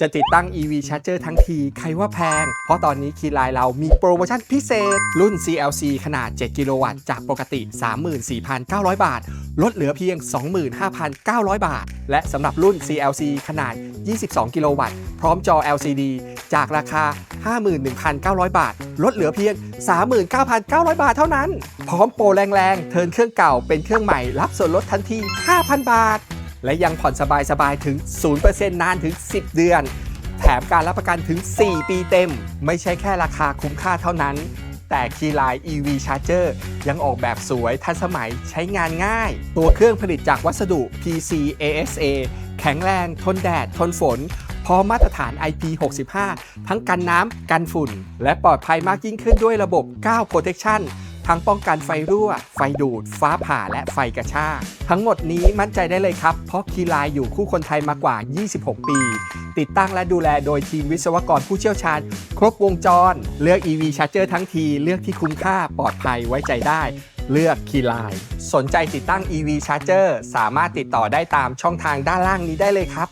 จะติดตั้ง EV Charger ทั้งทีใครว่าแพง เพราะตอนนี้คีไลน์เรามีโปรโมชั่นพิเศษ รุ่น CLC ขนาด 7 กิโลวัตต์ จากปกติ 34,900 บาท ลดเหลือเพียง 25,900 บาท และสำหรับรุ่น CLC ขนาด 22 กิโลวัตต์ พร้อมจอ LCD จากราคา 51,900 บาท ลดเหลือเพียง 39,900 บาทเท่านั้น พร้อมโปรแรงๆ เทินเครื่องเก่าเป็นเครื่องใหม่รับส่วนลดทันที 5,000 บาท และยังผ่อนสบายๆถึง 0%นานถึง 10 เดือน แถมการรับประกันถึง 4 ปีเต็ม ไม่ใช่แค่ราคาคุ้มค่าเท่านั้น แต่คีไลน์ EV Charger ยังออกแบบสวยทันสมัยใช้งานง่าย ตัวเครื่องผลิตจากวัสดุ PC ASA แข็งแรง ทนแดด ทนฝนพร้อมมาตรฐาน IP65 ทั้งกันน้ำกันฝุ่น และปลอดภัยมากยิ่งขึ้นด้วยระบบ 9 Protection ทั้งป้องกันไฟรั่ว ไฟดูด ฟ้าผ่าและไฟกระชากทั้งหมดนี้มั่นใจได้เลยครับ เพราะคีไลน์อยู่คู่คนไทยมากว่า 26 ปี ติดตั้งและดูแลโดยทีมวิศวกรผู้เชี่ยวชาญ ครบวงจร เลือก EV Charger ทั้งที เลือกที่คุ้มค่าปลอดภัยไว้ใจได้ เลือกคีไลน์สนใจติดตั้ง EV Charger สามารถติดต่อได้ตามช่องทางด้านล่างนี้ได้เลยครับ